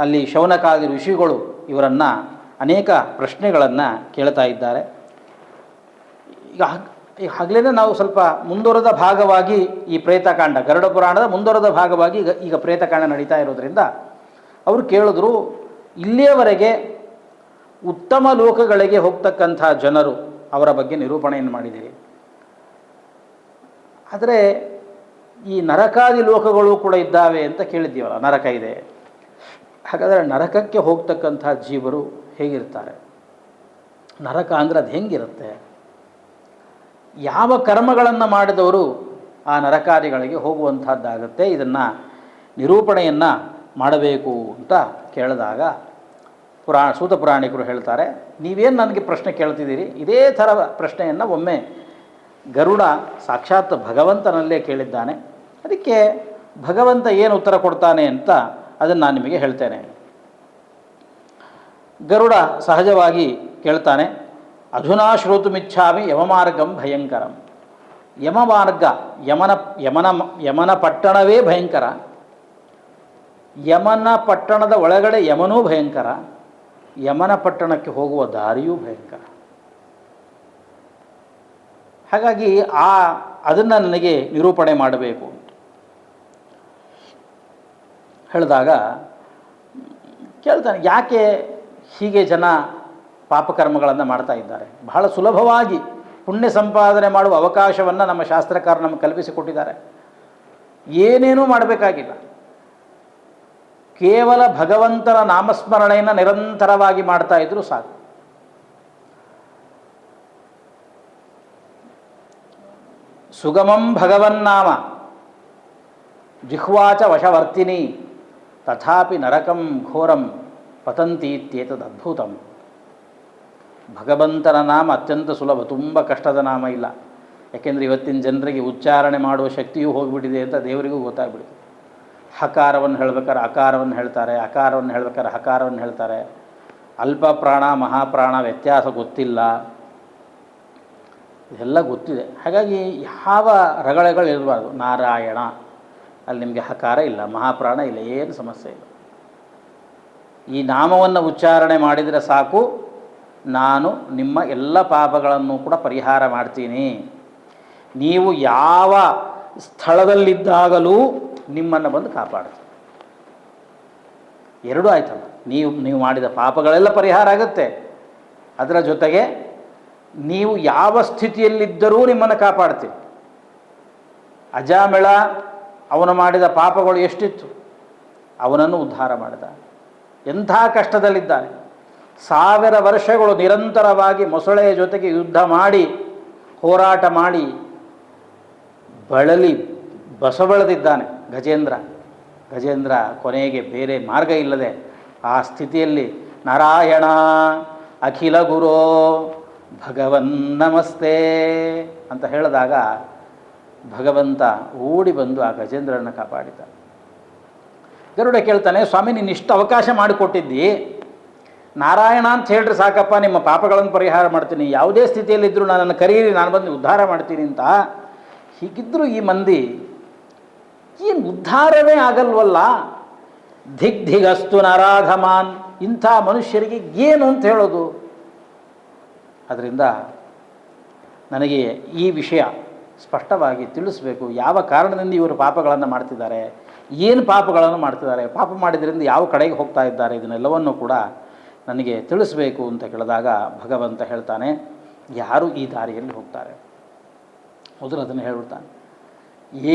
ಅಲ್ಲಿ ಶೌನಕಾದಿ ಋಷಿಗಳು ಇವರನ್ನು ಅನೇಕ ಪ್ರಶ್ನೆಗಳನ್ನು ಕೇಳ್ತಾ ಇದ್ದಾರೆ. ಈಗ ಈ ಹಗಲೇ ನಾವು ಸ್ವಲ್ಪ ಮುಂದುವರೆದ ಭಾಗವಾಗಿ ಈ ಪ್ರೇತಕಾಂಡ, ಗರುಡ ಪುರಾಣದ ಮುಂದುವರೆದ ಭಾಗವಾಗಿ ಈಗ ಈಗ ಪ್ರೇತಕಾಂಡ ನಡೀತಾ ಇರೋದರಿಂದ ಅವರು ಕೇಳಿದ್ರು, ಇಲ್ಲಿಯವರೆಗೆ ಉತ್ತಮ ಲೋಕಗಳಿಗೆ ಹೋಗ್ತಕ್ಕಂಥ ಜನರು ಅವರ ಬಗ್ಗೆ ನಿರೂಪಣೆಯನ್ನು ಮಾಡಿದ್ದೀರಿ. ಆದರೆ ಈ ನರಕಾದಿ ಲೋಕಗಳು ಕೂಡ ಇದ್ದಾವೆ ಅಂತ ಕೇಳಿದ್ದೀವಲ್ಲ, ನರಕ ಇದೆ. ಹಾಗಾದರೆ ನರಕಕ್ಕೆ ಹೋಗ್ತಕ್ಕಂಥ ಜೀವರು ಹೇಗಿರ್ತಾರೆ? ನರಕ ಅಂದರೆ ಅದು ಹೆಂಗಿರುತ್ತೆ? ಯಾವ ಕರ್ಮಗಳನ್ನು ಮಾಡಿದವರು ಆ ನರಕಾದಿಗಳಿಗೆ ಹೋಗುವಂಥದ್ದಾಗುತ್ತೆ? ಇದನ್ನು ನಿರೂಪಣೆಯನ್ನು ಮಾಡಬೇಕು ಅಂತ ಕೇಳಿದಾಗ ಪುರಾ, ಸೂತ ಪುರಾಣಿಕರು ಹೇಳ್ತಾರೆ, ನೀವೇನು ನನಗೆ ಪ್ರಶ್ನೆ ಕೇಳ್ತಿದ್ದೀರಿ? ಇದೇ ಥರ ಪ್ರಶ್ನೆಯನ್ನು ಒಮ್ಮೆ ಗರುಡ ಸಾಕ್ಷಾತ್ ಭಗವಂತನಲ್ಲೇ ಕೇಳಿದ್ದಾನೆ. ಅದಕ್ಕೆ ಭಗವಂತ ಏನು ಉತ್ತರ ಕೊಡ್ತಾನೆ ಅಂತ ಅದನ್ನು ನಾನು ನಿಮಗೆ ಹೇಳ್ತೇನೆ. ಗರುಡ ಸಹಜವಾಗಿ ಕೇಳ್ತಾನೆ ಅಧುನಾ ಶ್ರೋತುಮಿಚ್ಛಾಮಿ ಯಮಮಾರ್ಗಂ ಭಯಂಕರಂ. ಯಮಮಾರ್ಗ, ಯಮನ ಯಮನ ಯಮನ ಪಟ್ಟಣವೇ ಭಯಂಕರ. ಯಮನ ಪಟ್ಟಣದ ಒಳಗಡೆ ಯಮನೂ ಭಯಂಕರ. ಯಮನ ಪಟ್ಟಣಕ್ಕೆ ಹೋಗುವ ದಾರಿಯೂ ಭಯಂಕರ. ಹಾಗಾಗಿ ಆ, ಅದನ್ನು ನನಗೆ ನಿರೂಪಣೆ ಮಾಡಬೇಕು ಅಂತ ಹೇಳಿದಾಗ, ಕೇಳ್ತಾನೆ, ಯಾಕೆ ಹೀಗೆ ಜನ ಪಾಪಕರ್ಮಗಳನ್ನು ಮಾಡ್ತಾ ಇದ್ದಾರೆ? ಬಹಳ ಸುಲಭವಾಗಿ ಪುಣ್ಯ ಸಂಪಾದನೆ ಮಾಡುವ ಅವಕಾಶವನ್ನು ನಮ್ಮ ಶಾಸ್ತ್ರಕಾರ ನಮಗೆ ಕಲ್ಪಿಸಿಕೊಟ್ಟಿದ್ದಾರೆ. ಏನೇನೂ ಮಾಡಬೇಕಾಗಿಲ್ಲ. ಕೇವಲ ಭಗವಂತನ ನಾಮಸ್ಮರಣೆಯನ್ನು ನಿರಂತರವಾಗಿ ಮಾಡ್ತಾ ಇದ್ದರೂ ಸಾಕು. ಸುಗಮಂ ಭಗವನ್ನಾಮ, ಜಿಹ್ವಾಚ ವಶವರ್ತಿನಿ. ತಥಾಪಿ ನರಕಂ ಘೋರಂ ಪತಂತಿ ಇತ್ಯೇತದದ್ಭುತಂ ಭಗವಂತನ ನಾಮ ಅತ್ಯಂತ ಸುಲಭ, ತುಂಬ ಕಷ್ಟದ ನಾಮ ಇಲ್ಲ. ಯಾಕೆಂದರೆ ಇವತ್ತಿನ ಜನರಿಗೆ ಉಚ್ಚಾರಣೆ ಮಾಡುವ ಶಕ್ತಿಯೂ ಹೋಗಿಬಿಟ್ಟಿದೆ ಅಂತ ದೇವರಿಗೂ ಗೊತ್ತಾಗ್ಬಿಡುತ್ತೆ. ಹಕಾರವನ್ನು ಹೇಳ್ಬೇಕಾದ್ರೆ ಅಕಾರವನ್ನು ಹೇಳ್ತಾರೆ, ಅಕಾರವನ್ನು ಹೇಳ್ಬೇಕಾದ್ರೆ ಹಕಾರವನ್ನು ಹೇಳ್ತಾರೆ. ಅಲ್ಪ ಪ್ರಾಣ ಮಹಾಪ್ರಾಣ ವ್ಯತ್ಯಾಸ ಗೊತ್ತಿಲ್ಲ. ಇದೆಲ್ಲ ಗೊತ್ತಿದೆ. ಹಾಗಾಗಿ ಯಾವ ರಗಳೆಗಳು ಇರಬಾರ್ದು? ನಾರಾಯಣ. ಅಲ್ಲಿ ನಿಮಗೆ ಹಕಾರ ಇಲ್ಲ, ಮಹಾಪ್ರಾಣ ಇಲ್ಲ, ಏನು ಸಮಸ್ಯೆ ಇಲ್ಲ. ಈ ನಾಮವನ್ನು ಉಚ್ಚಾರಣೆ ಮಾಡಿದರೆ ಸಾಕು, ನಾನು ನಿಮ್ಮ ಎಲ್ಲ ಪಾಪಗಳನ್ನು ಕೂಡ ಪರಿಹಾರ ಮಾಡ್ತೀನಿ. ನೀವು ಯಾವ ಸ್ಥಳದಲ್ಲಿದ್ದಾಗಲೂ ನಿಮ್ಮನ್ನು ಬಂದು ಕಾಪಾಡ್ತೀನಿ. ಎರಡೂ ಆಯ್ತಲ್ಲ, ನೀವು ನೀವು ಮಾಡಿದ ಪಾಪಗಳೆಲ್ಲ ಪರಿಹಾರ ಆಗುತ್ತೆ. ಅದರ ಜೊತೆಗೆ ನೀವು ಯಾವ ಸ್ಥಿತಿಯಲ್ಲಿದ್ದರೂ ನಿಮ್ಮನ್ನು ಕಾಪಾಡ್ತೀನಿ. ಅಜಾಮಿಳ ಅವನು ಮಾಡಿದ ಪಾಪಗಳು ಎಷ್ಟಿತ್ತು? ಅವನನ್ನು ಉದ್ಧಾರ ಮಾಡಿದ. ಎಂಥ ಕಷ್ಟದಲ್ಲಿದ್ದಾನೆ? ಸಾವಿರ ವರ್ಷಗಳು ನಿರಂತರವಾಗಿ ಮೊಸಳೆಯ ಜೊತೆಗೆ ಯುದ್ಧ ಮಾಡಿ, ಹೋರಾಟ ಮಾಡಿ, ಬಳಲಿ ಬಸವಳೆದಿದ್ದಾನೆ ಗಜೇಂದ್ರ. ಗಜೇಂದ್ರ ಕೊನೆಗೆ ಬೇರೆ ಮಾರ್ಗ ಇಲ್ಲದೆ ಆ ಸ್ಥಿತಿಯಲ್ಲಿ, ನಾರಾಯಣ, ಅಖಿಲ ಗುರೋ, ಭಗವನ್ ನಮಸ್ತೆ ಅಂತ ಹೇಳಿದಾಗ ಭಗವಂತ ಓಡಿ ಬಂದು ಆ ಗಜೇಂದ್ರನ ಕಾಪಾಡಿದ. ಗರುಡ ಕೇಳ್ತಾನೆ, ಸ್ವಾಮಿ, ನೀನು ಇಷ್ಟು ಅವಕಾಶ ಮಾಡಿಕೊಟ್ಟಿದ್ದಿ. ನಾರಾಯಣ ಅಂತ ಹೇಳ್ರಿ ಸಾಕಪ್ಪ, ನಿಮ್ಮ ಪಾಪಗಳನ್ನು ಪರಿಹಾರ ಮಾಡ್ತೀನಿ. ಯಾವುದೇ ಸ್ಥಿತಿಯಲ್ಲಿದ್ದರೂ ನನ್ನನ್ನು ಕರೀರಿ, ನಾನು ಬಂದು ಉದ್ಧಾರ ಮಾಡ್ತೀನಿ ಅಂತ. ಹೀಗಿದ್ದರೂ ಈ ಮಂದಿ, ಏನು ಉದ್ಧಾರವೇ ಆಗಲ್ವಲ್ಲ? ಧಿಗ್ ಧಿಗಸ್ತು ನರಾಧಮಾನ್. ಇಂಥ ಮನುಷ್ಯರಿಗೆ ಏನು ಅಂತ ಹೇಳೋದು? ಅದರಿಂದ ನನಗೆ ಈ ವಿಷಯ ಸ್ಪಷ್ಟವಾಗಿ ತಿಳಿಸ್ಬೇಕು ಯಾವ ಕಾರಣದಿಂದ ಇವರು ಪಾಪಗಳನ್ನು ಮಾಡ್ತಿದ್ದಾರೆ, ಏನು ಪಾಪಗಳನ್ನು ಮಾಡ್ತಿದ್ದಾರೆ, ಪಾಪ ಮಾಡಿದ್ರಿಂದ ಯಾವ ಕಡೆಗೆ ಹೋಗ್ತಾ ಇದ್ದಾರೆ ಇದನ್ನೆಲ್ಲವನ್ನು ಕೂಡ ನನಗೆ ತಿಳಿಸ್ಬೇಕು ಅಂತ ಕೇಳಿದಾಗ ಭಗವಂತ ಹೇಳ್ತಾನೆ, ಯಾರು ಈ ದಾರಿಯಲ್ಲಿ ಹೋಗ್ತಾರೆ? ಮೊದಲು ಅದನ್ನು ಹೇಳ್ಬಿಡ್ತಾನೆ.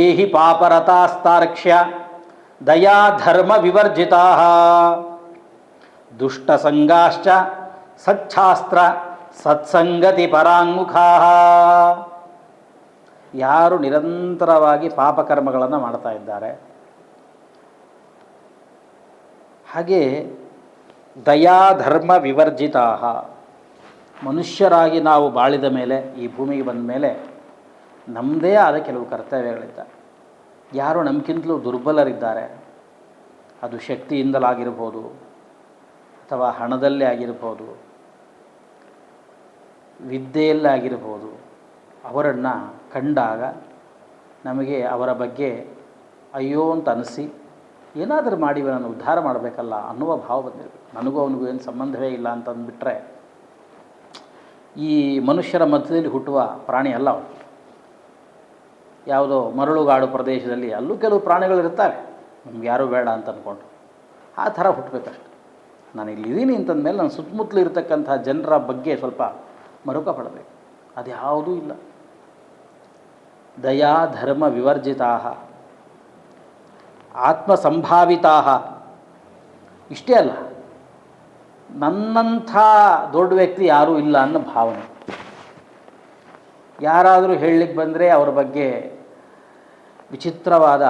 ಏಹಿ ಪಾಪರತಾಸ್ತಾರ್ಕ್ಷ್ಯ ದಯಾ ಧರ್ಮ ವಿವರ್ಜಿತಾ ದುಷ್ಟಸಂಗಾಶ್ಚ ಸಚ್ಛಾಸ್ತ್ರ ಸತ್ಸಂಗತಿ ಪರಾಂಗುಖಾ ಯಾರು ನಿರಂತರವಾಗಿ ಪಾಪಕರ್ಮಗಳನ್ನು ಮಾಡ್ತಾ ಇದ್ದಾರೆ. ಹಾಗೆ ದಯಾಧರ್ಮ ವಿವರ್ಜಿತಾ ಮನುಷ್ಯರಾಗಿ ನಾವು ಬಾಳಿದ ಮೇಲೆ, ಈ ಭೂಮಿಗೆ ಬಂದ ಮೇಲೆ ನಮ್ಮದೇ ಆದ ಕೆಲವು ಕರ್ತವ್ಯಗಳಿದ್ದಾವೆ. ಯಾರು ನಮಗಿಂತಲೂ ದುರ್ಬಲರಿದ್ದಾರೆ. ಅದು ಶಕ್ತಿಯಿಂದಲಾಗಿರ್ಬೋದು, ಅಥವಾ ಹಣದಲ್ಲೇ ಆಗಿರ್ಬೋದು, ವಿದ್ಯೆಯಲ್ಲೇ ಆಗಿರ್ಬೋದು, ಅವರನ್ನು ಕಂಡಾಗ ನಮಗೆ ಅವರ ಬಗ್ಗೆ ಅಯ್ಯೋ ಅಂತ ಅನಿಸಿ, ಏನಾದರೂ ಮಾಡಿ ನಾನು ಉದ್ಧಾರ ಮಾಡಬೇಕಲ್ಲ ಅನ್ನುವ ಭಾವ ಬಂದಿರಬೇಕು. ನನಗೂ ಅವನಿಗೂ ಏನು ಸಂಬಂಧವೇ ಇಲ್ಲ ಅಂತಂದುಬಿಟ್ರೆ, ಈ ಮನುಷ್ಯರ ಮಧ್ಯದಲ್ಲಿ ಹುಟ್ಟುವ ಪ್ರಾಣಿ ಅಲ್ಲ ಅವನು. ಯಾವುದೋ ಮರಳುಗಾಡು ಪ್ರದೇಶದಲ್ಲಿ ಅಲ್ಲೂ ಕೆಲವು ಪ್ರಾಣಿಗಳಿರ್ತಾರೆ ನಮ್ಗೆ ಯಾರೂ ಬೇಡ ಅಂತ ಅಂದ್ಕೊಂಡು ಆ ಥರ ಹುಟ್ಟಬೇಕಷ್ಟೆ ನಾನು ಇಲ್ಲಿ ಇದೀನಿ ಅಂತಂದ ಮೇಲೆ ನನ್ನ ಸುತ್ತಮುತ್ತಲು ಇರತಕ್ಕಂಥ ಜನರ ಬಗ್ಗೆ ಸ್ವಲ್ಪ ಮರುಕ ಪಡಬೇಕು ಅದ್ಯಾವುದೂ ಇಲ್ಲ. ದಯಾ ಧರ್ಮ ಆತ್ಮ ಆತ್ಮಸಂಭಾವಿತಾ. ಇಷ್ಟೇ ಅಲ್ಲ, ನನ್ನಂಥ ದೊಡ್ಡ ವ್ಯಕ್ತಿ ಯಾರೂ ಇಲ್ಲ ಅನ್ನೋ ಭಾವನೆ. ಯಾರಾದರೂ ಹೇಳಲಿಕ್ಕೆ ಬಂದರೆ ಅವ್ರ ಬಗ್ಗೆ ವಿಚಿತ್ರವಾದ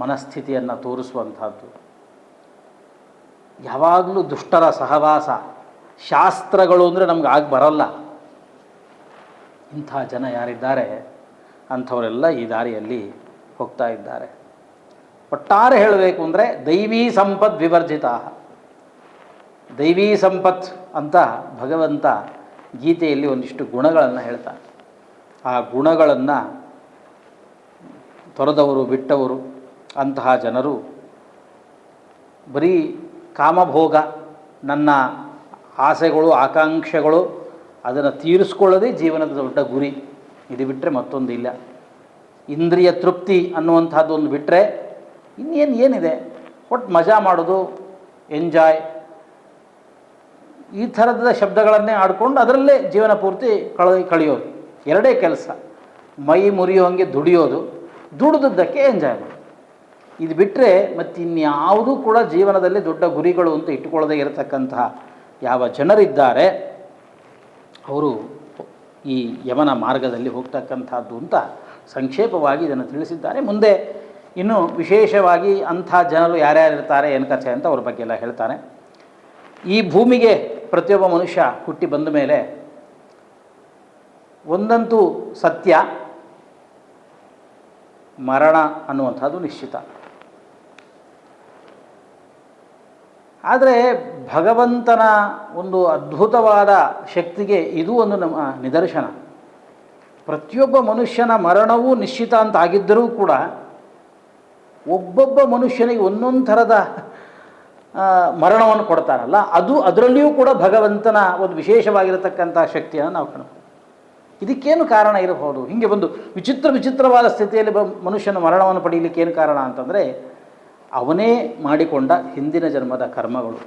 ಮನಸ್ಥಿತಿಯನ್ನು ತೋರಿಸುವಂಥದ್ದು. ಯಾವಾಗಲೂ ದುಷ್ಟರ ಸಹವಾಸ, ಶಾಸ್ತ್ರಗಳು ಅಂದರೆ ನಮ್ಗೆ ಆಗ ಬರಲ್ಲ. ಇಂಥ ಜನ ಯಾರಿದ್ದಾರೆ? ಅಂಥವರೆಲ್ಲ ಈ ದಾರಿಯಲ್ಲಿ ಹೋಗ್ತಾ ಇದ್ದಾರೆ. ಒಟ್ಟಾರೆ ಹೇಳಬೇಕು ಅಂದರೆ ದೈವೀ ಸಂಪತ್ ವಿವರ್ಜಿತ. ದೈವೀ ಸಂಪತ್ ಅಂತ ಭಗವಂತ ಗೀತೆಯಲ್ಲಿ ಒಂದಿಷ್ಟು ಗುಣಗಳನ್ನು ಹೇಳ್ತಾನೆ. ಆ ಗುಣಗಳನ್ನು ತೊರೆದವರು, ಬಿಟ್ಟವರು, ಅಂತಹ ಜನರು ಬರೀ ಕಾಮಭೋಗ, ನನ್ನ ಆಸೆಗಳು, ಆಕಾಂಕ್ಷೆಗಳು ಅದನ್ನು ತೀರಿಸ್ಕೊಳ್ಳೋದೇ ಜೀವನದ ದೊಡ್ಡ ಗುರಿ. ಇದು ಬಿಟ್ಟರೆ ಮತ್ತೊಂದು ಇಲ್ಲ. ಇಂದ್ರಿಯ ತೃಪ್ತಿ ಅನ್ನುವಂಥದ್ದು ಒಂದು ಬಿಟ್ಟರೆ ಇನ್ನೇನು ಏನಿದೆ? ಒಟ್ಟು ಮಜಾ ಮಾಡೋದು, ಎಂಜಾಯ್. ಈ ಥರದ ಶಬ್ದಗಳನ್ನೇ ಆಡ್ಕೊಂಡು ಅದರಲ್ಲೇ ಜೀವನ ಪೂರ್ತಿ ಕಳ, ಕಳೆಯೋದು. ಎರಡೇ ಕೆಲಸ. ಮೈ ಮುರಿಯೋ ಹಂಗೆ ದುಡಿಯೋದು. ದುಡಿದದ್ದಕ್ಕೆ ಎಂಜಾಯ್ ಮಾಡೋದು ಇದು ಬಿಟ್ಟರೆ ಮತ್ತಿನ್ಯಾವುದೂ ಕೂಡ ಜೀವನದಲ್ಲಿ ದೊಡ್ಡ ಗುರಿಗಳು ಅಂತ ಇಟ್ಟುಕೊಳ್ಳದೆ ಇರತಕ್ಕಂತಹ ಯಾವ ಜನರಿದ್ದಾರೆ, ಅವರು ಈ ಯಮನ ಮಾರ್ಗದಲ್ಲಿ ಹೋಗ್ತಕ್ಕಂಥದ್ದು ಅಂತ ಸಂಕ್ಷೇಪವಾಗಿ ಇದನ್ನು ತಿಳಿಸಿದ್ದಾರೆ. ಮುಂದೆ ಇನ್ನು ವಿಶೇಷವಾಗಿ ಅಂಥ ಜನರು ಯಾರ್ಯಾರಿರ್ತಾರೆ ಏನು ಕಥೆ ಅಂತ ಅವ್ರ ಬಗ್ಗೆ ಎಲ್ಲ ಹೇಳ್ತಾರೆ. ಈ ಭೂಮಿಗೆ ಪ್ರತಿಯೊಬ್ಬ ಮನುಷ್ಯ ಹುಟ್ಟಿ ಬಂದ ಮೇಲೆ ಒಂದಂತೂ ಸತ್ಯ, ಮರಣ ಅನ್ನುವಂಥದ್ದು ನಿಶ್ಚಿತ. ಆದರೆ ಭಗವಂತನ ಒಂದು ಅದ್ಭುತವಾದ ಶಕ್ತಿಗೆ ಇದು ಒಂದು ನಮ್ಮ ನಿದರ್ಶನ. ಪ್ರತಿಯೊಬ್ಬ ಮನುಷ್ಯನ ಮರಣವೂ ನಿಶ್ಚಿತ ಅಂತ ಆಗಿದ್ದರೂ ಕೂಡ ಒಬ್ಬೊಬ್ಬ ಮನುಷ್ಯನಿಗೆ ಒಂದೊಂದು ಥರದ ಮರಣವನ್ನು ಕೊಡ್ತಾರಲ್ಲ ಅದು ಅದರಲ್ಲಿಯೂ ಕೂಡ ಭಗವಂತನ ಒಂದು ವಿಶೇಷವಾಗಿರತಕ್ಕಂಥ ಶಕ್ತಿಯನ್ನು ನಾವು ಕಾಣಬಹುದು ಇದಕ್ಕೇನು ಕಾರಣ ಇರಬಹುದು? ಹೀಗೆ ಒಂದು ವಿಚಿತ್ರ ವಿಚಿತ್ರವಾದ ಸ್ಥಿತಿಯಲ್ಲಿ ಮನುಷ್ಯನ ಮರಣವನ್ನು ಪಡೆಯಲಿಕ್ಕೆ ಏನು ಕಾರಣ ಅಂತಂದರೆ ಅವನೇ ಮಾಡಿಕೊಂಡ ಹಿಂದಿನ ಜನ್ಮದ ಕರ್ಮಗಳು.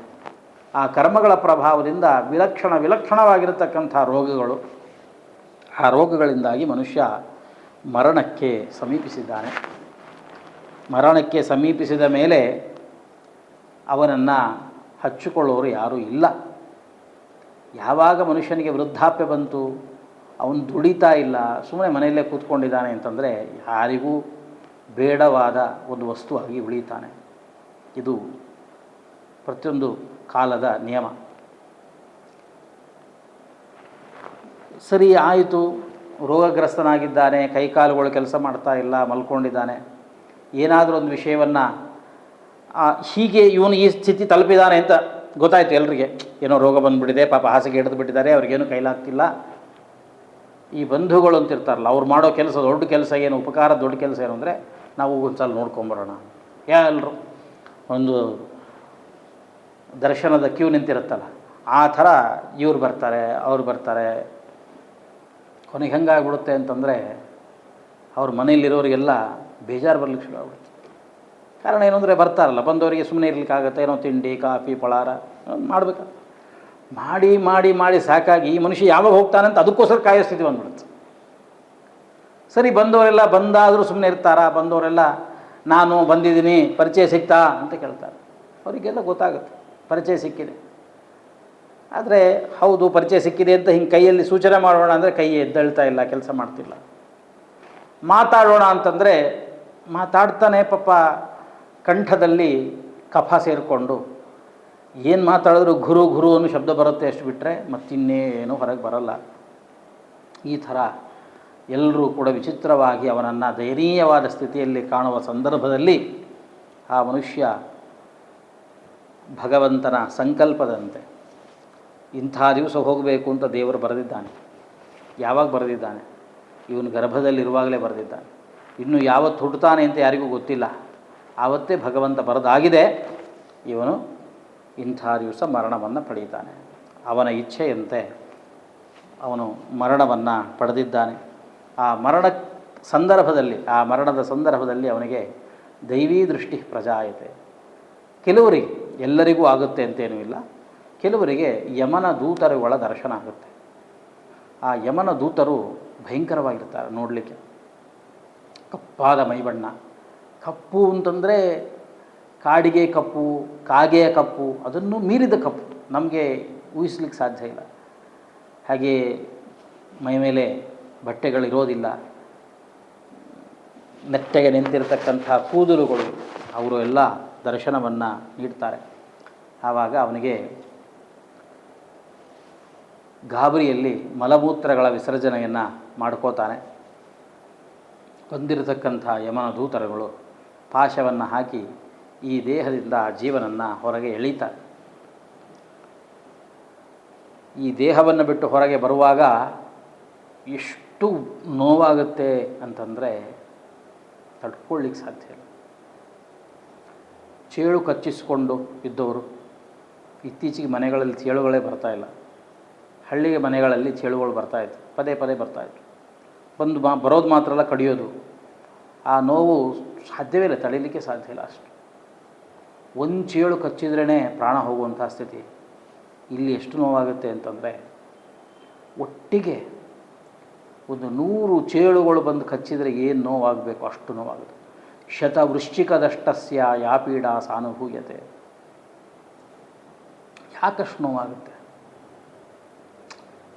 ಆ ಕರ್ಮಗಳ ಪ್ರಭಾವದಿಂದ ವಿಲಕ್ಷಣ ವಿಲಕ್ಷಣವಾಗಿರತಕ್ಕಂಥ ರೋಗಗಳು, ಆ ರೋಗಗಳಿಂದಾಗಿ ಮನುಷ್ಯ ಮರಣಕ್ಕೆ ಸಮೀಪಿಸಿದ್ದಾನೆ. ಮರಣಕ್ಕೆ ಸಮೀಪಿಸಿದ ಮೇಲೆ ಅವನನ್ನು ಹಚ್ಚಿಕೊಳ್ಳೋರು ಯಾರೂ ಇಲ್ಲ. ಯಾವಾಗ ಮನುಷ್ಯನಿಗೆ ವೃದ್ಧಾಪ್ಯ ಬಂತು, ಅವನು ದುಡಿತಾ ಇಲ್ಲ ಸುಮ್ಮನೆ ಮನೆಯಲ್ಲೇ ಕೂತ್ಕೊಂಡಿದ್ದಾನೆ ಅಂತಂದರೆ ಯಾರಿಗೂ ಬೇಡವಾದ ಒಂದು ವಸ್ತುವಾಗಿ ಉಳಿತಾನೆ ಇದು ಪ್ರತಿಯೊಂದು ಕಾಲದ ನಿಯಮ. ಸರಿ, ಆಯಿತು. ರೋಗಗ್ರಸ್ತನಾಗಿದ್ದಾನೆ, ಕೈಕಾಲುಗಳು ಕೆಲಸ ಮಾಡ್ತಾ ಇಲ್ಲ, ಮಲ್ಕೊಂಡಿದ್ದಾನೆ. ಏನಾದರೂ ಒಂದು ವಿಷಯವನ್ನು ಹೀಗೆ ಇವನು ಈ ಸ್ಥಿತಿ ತಲುಪಿದ್ದಾನೆ ಅಂತ ಗೊತ್ತಾಯಿತು ಎಲ್ರಿಗೆ. ಏನೋ ರೋಗ ಬಂದುಬಿಟ್ಟಿದೆ, ಪಾಪ ಹಾಸಿಗೆ ಹಿಡಿದು ಬಿಟ್ಟಿದ್ದಾರೆ, ಅವ್ರಿಗೇನು ಕೈಲಾಗ್ತಿಲ್ಲ. ಈ ಬಂಧುಗಳು ಅಂತ ಇರ್ತಾರಲ್ಲ ಅವ್ರು ಮಾಡೋ ಕೆಲಸ ದೊಡ್ಡ ಕೆಲಸ ಏನು, ಉಪಕಾರ ದೊಡ್ಡ ಕೆಲಸ ಏನು ಅಂದರೆ ನಾವು ಒಂದು ಸಲ ನೋಡ್ಕೊಂಬರೋಣ ಎಲ್ಲರೂ ಒಂದು ದರ್ಶನದ ಕ್ಯೂ ನಿಂತಿರುತ್ತಲ್ಲ, ಆ ಥರ ಇವ್ರು ಬರ್ತಾರೆ, ಅವ್ರು ಬರ್ತಾರೆ. ಕೊನೆಗೆ ಹೆಂಗಾಗ್ಬಿಡುತ್ತೆ ಅಂತಂದರೆ, ಅವ್ರ ಮನೆಯಲ್ಲಿರೋರಿಗೆಲ್ಲ ಬೇಜಾರು ಬರ್ಲಿಕ್ಕೆ ಶುರು ಆಗ್ಬಿಡುತ್ತೆ ಕಾರಣ ಏನು ಬರ್ತಾರಲ್ಲ, ಬಂದವರಿಗೆ ಸುಮ್ಮನೆ ಇರ್ಲಿಕ್ಕಾಗತ್ತೆ? ಏನೋ ತಿಂಡಿ, ಕಾಫಿ, ಪಳಾರ ಮಾಡಬೇಕು ಮಾಡಿ ಮಾಡಿ ಮಾಡಿ ಸಾಕಾಗಿ ಈ ಮನುಷ್ಯ ಯಾವಾಗ ಹೋಗ್ತಾನೆ ಅಂತ ಅದಕ್ಕೋಸ್ಕರ ಕಾಯೋಸ್ಥಿತಿ ಅಂದ್ಬಿಡುತ್ತೆ ಸರಿ, ಬಂದವರೆಲ್ಲ ಬಂದಾದರೂ ಸುಮ್ಮನೆ ಇರ್ತಾರಾ? ಬಂದವರೆಲ್ಲ, ನಾನು ಬಂದಿದ್ದೀನಿ, ಪರಿಚಯ ಸಿಗ್ತಾ ಅಂತ ಕೇಳ್ತಾರೆ. ಅವರಿಗೆಲ್ಲ ಗೊತ್ತಾಗುತ್ತೆ, ಪರಿಚಯ ಸಿಕ್ಕಿದೆ. ಆದರೆ, ಹೌದು, ಪರಿಚಯ ಸಿಕ್ಕಿದೆ ಅಂತ ಹಿಂಗೆ ಕೈಯಲ್ಲಿ ಸೂಚನೆ ಮಾಡೋಣ ಅಂದರೆ ಕೈ ಎದ್ದೇಳ್ತಾ ಇಲ್ಲ, ಕೆಲಸ ಮಾಡ್ತಿಲ್ಲ. ಮಾತಾಡೋಣ ಅಂತಂದರೆ, ಮಾತಾಡ್ತಾನೆ ಪಾಪ ಕಂಠದಲ್ಲಿ ಕಫ ಸೇರಿಕೊಂಡು. ಏನು ಮಾತಾಡಿದ್ರು ಗುರು ಗುರು ಅನ್ನೋ ಶಬ್ದ ಬರುತ್ತೆ ಅಷ್ಟು ಬಿಟ್ಟರೆ ಮತ್ತಿನ್ನೇನು ಹೊರಗೆ ಬರಲ್ಲ. ಈ ಥರ ಎಲ್ಲರೂ ಕೂಡ ವಿಚಿತ್ರವಾಗಿ ಅವನನ್ನು ದಯನೀಯವಾದ ಸ್ಥಿತಿಯಲ್ಲಿ ಕಾಣುವ ಸಂದರ್ಭದಲ್ಲಿ ಆ ಮನುಷ್ಯ ಭಗವಂತನ ಸಂಕಲ್ಪದಂತೆ ಇಂಥ ದಿವಸ ಹೋಗಬೇಕು ಅಂತ ದೇವರು ಬರೆದಿದ್ದಾನೆ. ಯಾವಾಗ ಬರೆದಿದ್ದಾನೆ? ಇವನು ಗರ್ಭದಲ್ಲಿರುವಾಗಲೇ ಬರೆದಿದ್ದಾನೆ. ಇನ್ನು ಯಾವತ್ತು ಹುಟ್ಟುತ್ತಾನೆ ಅಂತ ಯಾರಿಗೂ ಗೊತ್ತಿಲ್ಲ. ಆವತ್ತೇ ಭಗವಂತ ಬರೆದಾಗಿದೆ. ಇವನು ಇಂಥ ದಿವಸ ಮರಣವನ್ನು ಪಡೆಯುತ್ತಾನೆ ಅವನ ಇಚ್ಛೆಯಂತೆ ಅವನು ಮರಣವನ್ನು ಪಡೆದಿದ್ದಾನೆ. ಆ ಮರಣ ಸಂದರ್ಭದಲ್ಲಿ, ಆ ಮರಣದ ಸಂದರ್ಭದಲ್ಲಿ ಅವನಿಗೆ ದೈವೀ ದೃಷ್ಟಿ ಪ್ರಜಾಯತೆ. ಕೆಲವರಿಗೆ ಎಲ್ಲರಿಗೂ ಆಗುತ್ತೆ ಅಂತೇನೂ ಇಲ್ಲ. ಕೆಲವರಿಗೆ ಯಮನ ದೂತರುಗಳ ದರ್ಶನ ಆಗುತ್ತೆ. ಆ ಯಮನ ದೂತರು ಭಯಂಕರವಾಗಿರ್ತಾರೆ ನೋಡಲಿಕ್ಕೆ. ಕಪ್ಪಾದ ಮೈಬಣ್ಣ. ಕಪ್ಪು ಅಂತಂದರೆ ಕಾಡಿಗೆ ಕಪ್ಪು, ಕಾಗೆಯ ಕಪ್ಪು, ಅದನ್ನು ಮೀರಿದ ಕಪ್ಪು. ನಮಗೆ ಊಹಿಸ್ಲಿಕ್ಕೆ ಸಾಧ್ಯ ಇಲ್ಲ. ಹಾಗೆ ಮೈ ಮೇಲೆ ಬಟ್ಟೆಗಳಿರೋದಿಲ್ಲ. ನೆಟ್ಟಗೆ ನಿಂತಿರತಕ್ಕಂಥ ಕೂದಲುಗಳು, ಅವರು ಎಲ್ಲ ದರ್ಶನವನ್ನು ನೀಡ್ತಾರೆ. ಆವಾಗ ಅವನಿಗೆ ಗಾಬರಿಯಲ್ಲಿ ಮಲಮೂತ್ರಗಳ ವಿಸರ್ಜನೆಯನ್ನು ಮಾಡ್ಕೋತಾನೆ. ಬಂದಿರತಕ್ಕಂಥ ಯಮನ ದೂತರಗಳು ಪಾಶವನ್ನು ಹಾಕಿ ಈ ದೇಹದಿಂದ ಜೀವನನ್ನು ಹೊರಗೆ ಎಳೀತಾರೆ. ಈ ದೇಹವನ್ನು ಬಿಟ್ಟು ಹೊರಗೆ ಬರುವಾಗ ಎಷ್ಟು ನೋವಾಗುತ್ತೆ ಅಂತಂದರೆ ತಡ್ಕೊಳ್ಳಿಕ್ಕೆ ಸಾಧ್ಯ ಇಲ್ಲ. ಚೇಳು ಕಚ್ಚಿಸಿಕೊಂಡು ಇದ್ದವರು, ಇತ್ತೀಚೆಗೆ ಮನೆಗಳಲ್ಲಿ ಚೇಳುಗಳೇ ಬರ್ತಾಯಿಲ್ಲ ಹಳ್ಳಿಗೆ ಮನೆಗಳಲ್ಲಿ ಚೇಳುಗಳು ಬರ್ತಾಯಿತ್ತು ಪದೇ ಪದೇ ಬರ್ತಾಯಿತ್ತು ಬಂದು ಮಾ, ಬರೋದು ಮಾತ್ರ ಅಲ್ಲ ಕಡಿಯೋದು. ಆ ನೋವು ಸಾಧ್ಯವೇ ಇಲ್ಲ, ತಡೀಲಿಕ್ಕೆ ಸಾಧ್ಯ ಇಲ್ಲ ಅಷ್ಟು. ಒಂದು ಚೇಳು ಕಚ್ಚಿದ್ರೇ ಪ್ರಾಣ ಹೋಗುವಂಥ ಸ್ಥಿತಿ. ಇಲ್ಲಿ ಎಷ್ಟು ನೋವಾಗುತ್ತೆ ಅಂತಂದರೆ, ಒಟ್ಟಿಗೆ ಒಂದು ನೂರು ಚೇಳುಗಳು ಬಂದು ಕಚ್ಚಿದರೆ ಏನು ನೋವಾಗಬೇಕು? ಅಷ್ಟು ನೋವಾಗುತ್ತೆ. ಶತವೃಶ್ಚಿಕದಷ್ಟಸ್ಯ ಯಾಪೀಡ ಸಾನುಭೂಯತೆ. ಯಾಕಷ್ಟು ನೋವಾಗುತ್ತೆ?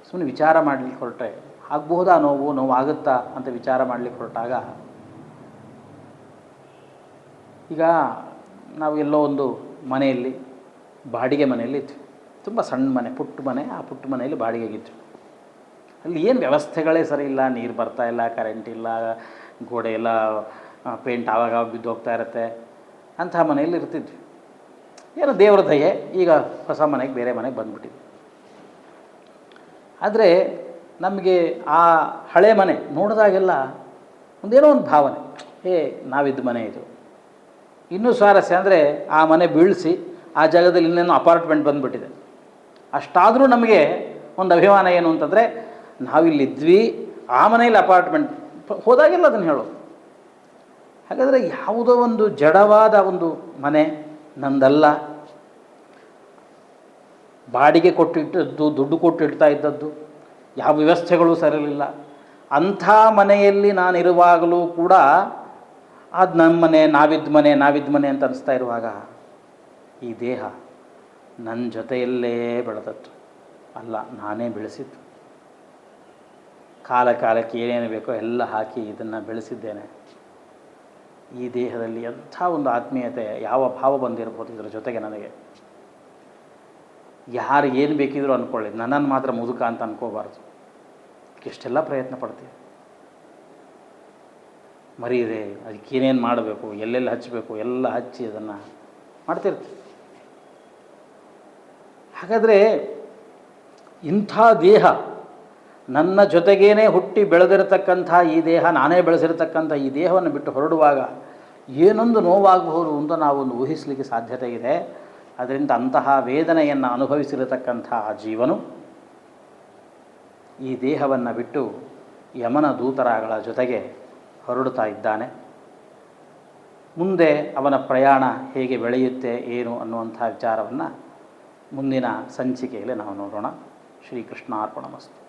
ಸುಮ್ಮನೆ ವಿಚಾರ ಮಾಡಲಿಕ್ಕೆ ಹೊರಟ್ರೆ ಆಗಬಹುದಾ ನೋವು? ನೋವಾಗುತ್ತಾ ಅಂತ ವಿಚಾರ ಮಾಡಲಿಕ್ಕೆ ಹೊರಟಾಗ, ಈಗ ನಾವು ಎಲ್ಲೋ ಒಂದು ಮನೆಯಲ್ಲಿ, ಬಾಡಿಗೆ ಮನೆಯಲ್ಲಿ ಇದ್ವಿ. ತುಂಬ ಸಣ್ಣ ಮನೆ, ಪುಟ್ಟ ಮನೆ. ಆ ಪುಟ್ಟ ಮನೆಯಲ್ಲಿ ಬಾಡಿಗೆಗಿದ್ವಿ ಅಲ್ಲಿ ಏನು ವ್ಯವಸ್ಥೆಗಳೇ ಸರಿ ಇಲ್ಲ, ನೀರು ಬರ್ತಾ ಇಲ್ಲ ಕರೆಂಟ್ ಇಲ್ಲ, ಗೋಡೆ ಎಲ್ಲ ಪೇಂಟ್ ಆವಾಗ ಬಿದ್ದು ಹೋಗ್ತಾ ಇರುತ್ತೆ. ಅಂತಹ ಮನೆಯಲ್ಲಿ ಇರ್ತಿದ್ವಿ. ಏನೋ ದೇವರ ದಯೆ, ಈಗ ಹೊಸ ಮನೆಗೆ, ಬೇರೆ ಮನೆಗೆ ಬಂದುಬಿಟ್ಟಿದ್ವಿ. ಆದರೆ ನಮಗೆ ಆ ಹಳೆ ಮನೆ ನೋಡಿದಾಗೆಲ್ಲ ಒಂದೇನೋ ಒಂದು ಭಾವನೆ. ಏ ನಾವಿದ್ದ ಮನೆ ಇದು. ಇನ್ನೂ ಸ್ವಾರಸ್ಯ ಅಂದರೆ ಆ ಮನೆ ಬೀಳಿಸಿ ಆ ಜಾಗದಲ್ಲಿ ಇನ್ನೇನೋ ಅಪಾರ್ಟ್ಮೆಂಟ್ ಬಂದುಬಿಟ್ಟಿದೆ. ಅಷ್ಟಾದರೂ ನಮಗೆ ಒಂದು ಅಭಿಮಾನ ಏನು ಅಂತಂದರೆ ನಾವಿಲ್ಲಿದ್ವಿ, ಆ ಮನೆಯಲ್ಲಿ ಅಪಾರ್ಟ್ಮೆಂಟ್ ಹೋದಾಗೆಲ್ಲ ಅದನ್ನು ಹೇಳು ಹಾಗಾದರೆ ಯಾವುದೋ ಒಂದು ಜಡವಾದ ಒಂದು ಮನೆ ನಂದಲ್ಲ. ಬಾಡಿಗೆ ಕೊಟ್ಟಿಟ್ಟದ್ದು, ದುಡ್ಡು ಕೊಟ್ಟಿಡ್ತಾ ಇದ್ದದ್ದು, ಯಾವ ವ್ಯವಸ್ಥೆಗಳು ಸರಿಲಿಲ್ಲ. ಅಂಥ ಮನೆಯಲ್ಲಿ ನಾನಿರುವಾಗಲೂ ಕೂಡ ಅದು ನಮ್ಮ ಮನೆ ನಾವಿದ್ದ ಮನೆ ನಾವಿದ್ದ ಮನೆ ಅಂತ ಅನಿಸ್ತಾ ಇರುವಾಗ ಈ ದೇಹ ನನ್ನ ಜೊತೆಯಲ್ಲೇ ಬೆಳೆದದ್ದು. ಅಲ್ಲ, ನಾನೇ ಬೆಳೆಸಿದ್ದು. ಕಾಲ ಕಾಲಕ್ಕೆ ಏನೇನು ಬೇಕೋ ಎಲ್ಲ ಹಾಕಿ ಇದನ್ನು ಬೆಳೆಸಿದ್ದೇನೆ. ಈ ದೇಹದಲ್ಲಿ ಎಂಥ ಒಂದು ಆತ್ಮೀಯತೆ, ಯಾವ ಭಾವ ಬಂದಿರ್ಬೋದು ಇದರ ಜೊತೆಗೆ ನನಗೆ. ಯಾರು ಏನು ಬೇಕಿದ್ರು ಅಂದ್ಕೊಳ್ಳಿ ನನ್ನನ್ನು ಮಾತ್ರ ಮುದುಕ ಅಂತ ಅನ್ಕೋಬಾರ್ದು. ಎಷ್ಟೆಲ್ಲ ಪ್ರಯತ್ನ ಪಡ್ತೀವಿ ಮರೀದೆ ಅದಕ್ಕೆ ಏನೇನು ಮಾಡಬೇಕು, ಎಲ್ಲೆಲ್ಲಿ ಹಚ್ಚಬೇಕು, ಎಲ್ಲ ಹಚ್ಚಿ ಅದನ್ನು ಮಾಡ್ತಿರ್ತೀವಿ ಹಾಗಾದರೆ ಇಂಥ ದೇಹ ನನ್ನ ಜೊತೆಗೇನೆ ಹುಟ್ಟಿ ಬೆಳೆದಿರತಕ್ಕಂಥ ಈ ದೇಹ, ನಾನೇ ಬೆಳೆಸಿರತಕ್ಕಂಥ ಈ ದೇಹವನ್ನು ಬಿಟ್ಟು ಹೊರಡುವಾಗ ಏನೊಂದು ನೋವಾಗಬಹುದು ಅಂತ ನಾವೊಂದು ಊಹಿಸಲಿಕ್ಕೆ ಸಾಧ್ಯತೆ ಇದೆ. ಅದರಿಂದ ಅಂತಹ ವೇದನೆಯನ್ನು ಅನುಭವಿಸಿರತಕ್ಕಂಥ ಆ ಜೀವನು ಈ ದೇಹವನ್ನು ಬಿಟ್ಟು ಯಮನ ದೂತರಾಗಳ ಜೊತೆಗೆ ಹೊರಡುತ್ತಾ ಇದ್ದಾನೆ. ಮುಂದೆ ಅವನ ಪ್ರಯಾಣ ಹೇಗೆ ಬೆಳೆಯುತ್ತೆ, ಏನು ಅನ್ನುವಂಥ ವಿಚಾರವನ್ನು ಮುಂದಿನ ಸಂಚಿಕೆಯಲ್ಲಿ ನಾವು ನೋಡೋಣ. ಶ್ರೀಕೃಷ್ಣಾರ್ಪಣ ಅರ್ಪಣಮಸ್ತು